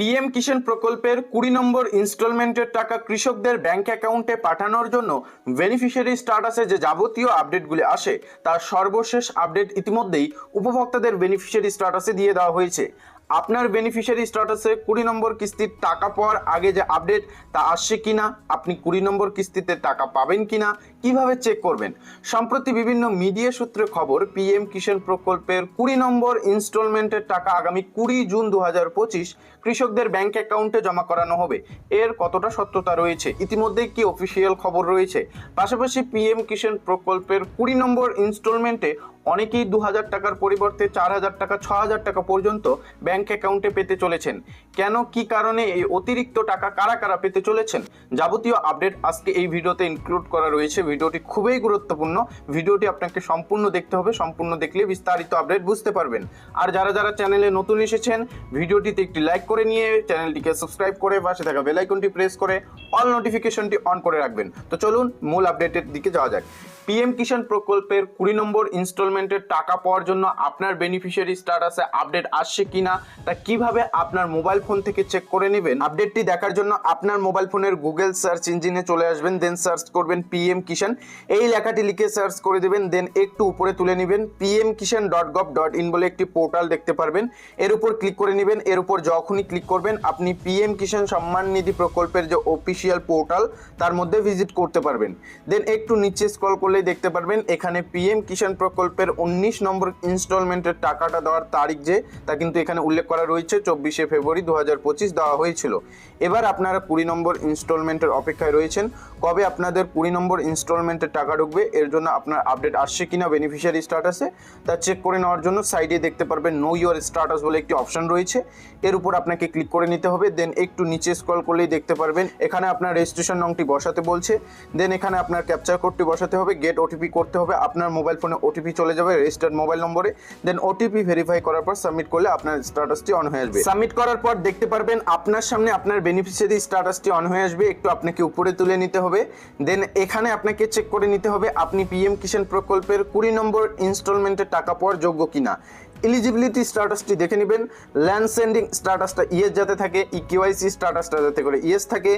PM কিষাণ প্রকল্পের কুড়ি নম্বর ইনস্টলমেন্টের টাকা কৃষকদের ব্যাংক অ্যাকাউন্টে পাঠানোর জন্য বেনিফিশিয়ারি স্ট্যাটাসে যে যাবতীয় আপডেটগুলি আসে, তার সর্বশেষ আপডেট ইতিমধ্যেই উপভোক্তাদের বেনিফিশিয়ারি স্ট্যাটাসে দিয়ে দেওয়া হয়েছে। আপনার বেনিফিশিয়ারি স্ট্যাটাসে কুড়ি নম্বর কিস্তির টাকা পাওয়ার আগে যে আপডেট তা আসছে কিনা, আপনি কুড়ি নম্বর কিস্তিতে টাকা পাবেন কিনা, কীভাবে চেক করবেন? সম্প্রতি বিভিন্ন মিডিয়া সূত্রে খবর পিএম কিষাণ প্রকল্পের কুড়ি নম্বর ইনস্টলমেন্টের টাকা আগামী কুড়ি জুন দু হাজার পঁচিশ কৃষকদের ব্যাংক অ্যাকাউন্টে জমা করানো হবে। এর কতটা সত্যতা রয়েছে? ইতিমধ্যে কি অফিসিয়াল খবর রয়েছে? পাশাপাশি পিএম কিষাণ প্রকল্পের কুড়ি নম্বর ইনস্টলমেন্টে অনেকেই দু হাজার টাকার পরিবর্তে চার হাজার টাকা, ছ টাকা পর্যন্ত ব্যাংক অ্যাকাউন্টে পেতে চলেছেন। কেন, কি কারণে এই অতিরিক্ত টাকা কারা কারা পেতে চলেছেন? যাবতীয় আপডেট আজকে এই ভিডিওতে ইনক্লুড করা রয়েছে। ভিডিওটি খুবই গুরুত্বপূর্ণ। ভিডিওটি আপনাকে সম্পূর্ণ দেখতে হবে। সম্পূর্ণ দেখলে বিস্তারিত আপডেট বুঝতে পারবেন। আর যারা যারা চ্যানেলে নতুন এসেছেন, ভিডিওটিতে একটি লাইক করে নিয়ে চ্যানেলটিকে সাবস্ক্রাইব করে পাশে থাকা বেল আইকনটি প্রেস করে অল নোটিফিকেশনটি অন করে রাখবেন। তো চলুন মূল আপডেটের দিকে যাওয়া যাক। পিএম কিষাণ প্রকল্পের কুড়ি নম্বর ইনস্টলমেন্টের টাকা পাওয়ার জন্য আপনার বেনিফিশিয়ারি স্ট্যাটাসে আপডেট আসছে কিনা, তা কীভাবে আপনার মোবাইল ফোন থেকে চেক করে নেবেন? আপডেটটি দেখার জন্য আপনার মোবাইল ফোনের গুগল সার্চ ইঞ্জিনে চলে আসবেন দেন সার্চ করবেন পিএম কিষাণ এই লেখাটি লিখে সার্চ করে দেবেন দেন একটু উপরে তুলে নেবেন PM Kisan dot gov dot in বলে একটি পোর্টাল দেখতে পারবেন। এর উপর ক্লিক করে নেবেন, এর উপর যখনই ক্লিক করবেন, আপনি পিএম কিষাণ সম্মান নিধি প্রকল্পের যে অফিসিয়াল পোর্টাল তার মধ্যে ভিজিট করতে পারবেন। দেন একটু নিচে স্ক্রল করলেই দেখতে পারবেন, এখানে পিএম কিষাণ প্রকল্পের উনিশ নম্বর ইনস্টলমেন্টের টাকাটা দেওয়ার তারিখ যে, তা কিন্তু এখানে উল্লেখ করা রয়েছে, চব্বিশে ফেব্রুয়ারি দু হাজার পঁচিশ দেওয়া হয়েছিল। এবার আপনারা কুড়ি নম্বর ইনস্টলমেন্টের অপেক্ষায় রয়েছেন, কবে আপনাদের কুড়ি নম্বর ইনস্টলমেন্টের টাকা ঢুকবে, এর জন্য আপনার আপডেট আসছে কিনা বেনিফিশিয়ারি স্ট্যাটাসে তা চেক করে নেওয়ার জন্য সাইডে দেখতে পারবেন নো ইউর স্ট্যাটাস বলে একটি অপশন রয়েছে। এর উপর আপনাকে ক্লিক করে নিতে হবে দেন একটু নিচে স্ক্রল করলেই দেখতে পারবেন, এখানে আপনার রেজিস্ট্রেশন রংটি বসাতে বলছে দেন এখানে আপনার ক্যাপচার কোডটি বসাতে হবে গেট ওটিপি করতে হবে, আপনার মোবাইল ফোনে ওটিপি চলে যাবে রেজিস্টার্ড মোবাইল নম্বরে দেন ওটিপি ভেরিফাই করার পর সাবমিট করলে আপনার স্ট্যাটাসটি অন হয়ে আসবে। সাবমিট করার পর দেখতে পারবেন আপনার সামনে আপনার বেনিফিশিয়ারি স্ট্যাটাসটি অন হয়ে আসবে, একটু আপনাকে উপরে তুলে নিতে হবে দেন এখানে আপনাকে চেক করে নিতে হবে, আপনি পিএম কিষাণ প্রকল্পের কুড়ি নম্বর ইনস্টলমেন্টের টাকা পাওয়ার যোগ্য কিনা। এলিজিবিলিটি স্ট্যাটাসটি দেখে নেবেন। ল্যান্ড সেন্ডিং স্ট্যাটাসটা ইয়েস যাতে থাকে ই কেওয়াইসি স্ট্যাটাসটা যাতে করে ইয়েস থাকে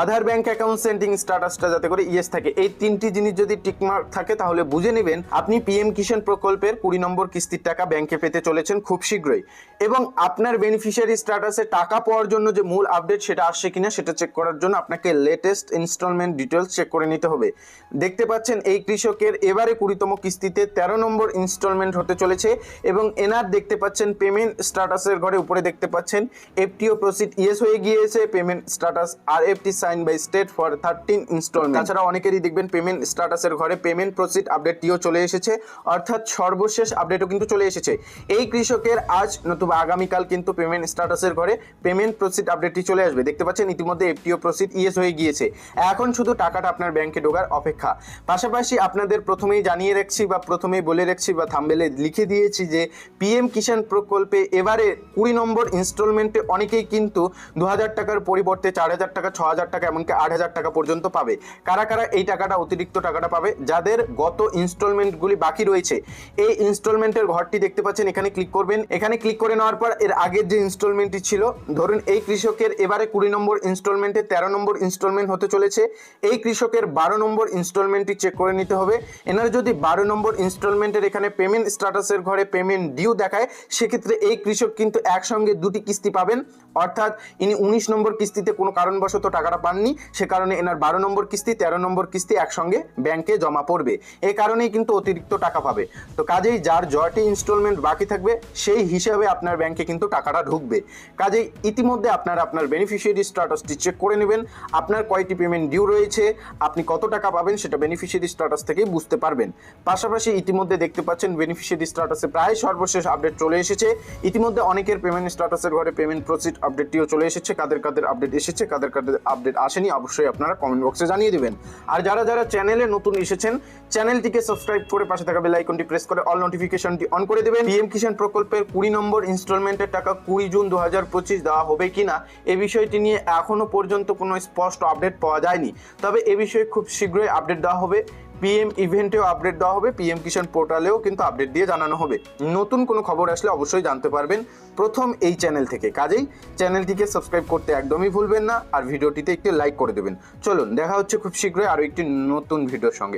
আধার ব্যাংক অ্যাকাউন্ট সেন্ডিং স্ট্যাটাসটা যাতে করে ইয়েস থাকে। এই তিনটি জিনিস যদি টিকমার্ক থাকে, তাহলে বুঝে নেবেন আপনি পিএম কিষাণ প্রকল্পের কুড়ি নম্বর কিস্তির টাকা ব্যাংকে পেতে চলেছেন খুব শীঘ্রই। এবং আপনার বেনিফিশিয়ারি স্ট্যাটাসে টাকা পাওয়ার জন্য যে মূল আপডেট সেটা আসছে কিনা, সেটা চেক করার জন্য আপনাকে লেটেস্ট ইনস্টলমেন্ট ডিটেলস চেক করে নিতে হবে। দেখতে পাচ্ছেন এই কৃষকের এবারে কুড়িতম কিস্তিতে তেরো নম্বর ইনস্টলমেন্ট হতে চলেছে এবং এনার দেখতে পাচ্ছেন পেমেন্ট স্ট্যাটাসের ঘরে উপরে দেখতে পাচ্ছেন। এফটিও প্রসিড ইয়েস হয়ে গিয়েছে payment status R FT sign by state for thirteen installment তাছাড়া অনেকেরই দেখবেন পেমেন্ট স্ট্যাটাসের ঘরে পেমেন্ট প্রসিড আপডেটটিও চলে এসেছে। অর্থাৎ সর্বশেষ আপডেটও কিন্তু চলে এসেছে। এই কৃষকের আজ নতুবা আগামীকাল কিন্তু পেমেন্ট স্ট্যাটাসের ঘরে পেমেন্ট প্রসিড আপডেটটি চলে আসবে। দেখতে পাচ্ছেন ইতিমধ্যে এফটিও প্রসিড ইয়েস হয়ে গিয়েছে। এখন শুধু টাকাটা আপনার ব্যাংকে ঢোকার অপেক্ষা। পাশাপাশি আপনাদের প্রথমেই জানিয়ে রাখছি বা প্রথমেই বলে রাখছি বা থাম্বেলে লিখে দিয়েছি যে পিএম কিষাণ প্রকল্পে এবারে কুড়ি নম্বর ইনস্টলমেন্টে অনেকেই কিন্তু দু হাজার টাকার পরিবর্তে চার হাজার টাকা ছ হাজার টাকা, এমনকি আট হাজার টাকা পর্যন্ত পাবে। কারা কারা এই টাকাটা, অতিরিক্ত টাকাটা পাবে? যাদের গত ইনস্টলমেন্টগুলি বাকি রয়েছে, এই ইনস্টলমেন্টের ঘরটি দেখতে পাচ্ছেন, এখানে ক্লিক করবেন। এখানে ক্লিক করে নেওয়ার পর এর আগের যে ইনস্টলমেন্টটি ছিল, ধরুন এই কৃষকের এবারে কুড়ি নম্বর ইনস্টলমেন্টে তেরো নম্বর ইনস্টলমেন্ট হতে চলেছে। এই কৃষকের বারো নম্বর ইনস্টলমেন্টটি চেক করে নিতে হবে। এনার যদি বারো নম্বর ইনস্টলমেন্টের এখানে পেমেন্ট স্ট্যাটাসের ঘরে পেমেন্ট ডিউ দেখায়, সেক্ষেত্রে এই কৃষক কিন্তু একসঙ্গে দুটি কিস্তি পাবেন। অর্থাৎ ইনি উনিশ নম্বর কিস্তিতে কোনো কারণবশত টাকাটা পাননি, সে কারণে এনার বারো নম্বর কিস্তি, তেরো নম্বর কিস্তি একসঙ্গে ব্যাংকে জমা পড়বে। এ কারণেই কিন্তু অতিরিক্ত টাকা পাবে। তো কাজেই যার জয়টি ইনস্টলমেন্ট বাকি থাকবে, সেই হিসাবে আপনার ব্যাংকে কিন্তু টাকাটা ঢুকবে। কাজেই ইতিমধ্যে আপনার আপনার বেনিফিশিয়ারি স্ট্যাটাসটি চেক করে নেবেন। আপনার কয়টি পেমেন্ট ডিউ রয়েছে, আপনি কত টাকা পাবেন সেটা বেনিফিশিয়ারি স্ট্যাটাস থেকেই বুঝতে পারবেন। পাশাপাশি ইতিমধ্যে দেখতে পাচ্ছেন বেনিফিশিয়ারি স্ট্যাটাসে প্রায় সর্বশেষ আপডেট চলে এসেছে। ইতিমধ্যে অনেকের পেমেন্ট স্ট্যাটাসের ঘরে পেমেন্ট প্রসিড আপডেটটিও চলে এসেছে। কাদের কাদের আপডেট এসেছে, কাদের কাদের আপডেট আসেনি, অবশ্যই আপনারা কমেন্ট বক্সে জানিয়ে দেবেন। আর যারা যারা চ্যানেলে নতুন এসেছেন চ্যানেলটিকে সাবস্ক্রাইব করে পাশে থাকা বেল আইকনটি প্রেস করে অল নোটিফিকেশনটি অন করে দেবেন। পিএম কিষাণ প্রকল্পের কুড়ি নম্বর ইনস্টলমেন্টের টাকা কুড়ি জুন দু হাজার পঁচিশ দেওয়া হবে কিনা, এ বিষয়টি নিয়ে এখনও পর্যন্ত কোনো স্পষ্ট আপডেট পাওয়া যায়নি। তবে এ বিষয়ে খুব শীঘ্রই আপডেট দেওয়া হবে। পিএম ইভেন্টেও আপডেট দেওয়া হবে পিএম কিষাণ পোর্টালেও কিন্তু আপডেট দিয়ে জানানো হবে। নতুন কোনো খবর আসলে অবশ্যই জানতে পারবেন প্রথম এই চ্যানেল থেকে। কাজেই চ্যানেলটিকে সাবস্ক্রাইব করতে একদমই ভুলবেন না, আর ভিডিওটিতে একটি লাইক করে দেবেন। চলুন, দেখা হচ্ছে খুব শীঘ্রই আরও একটি নতুন ভিডিওর সঙ্গে।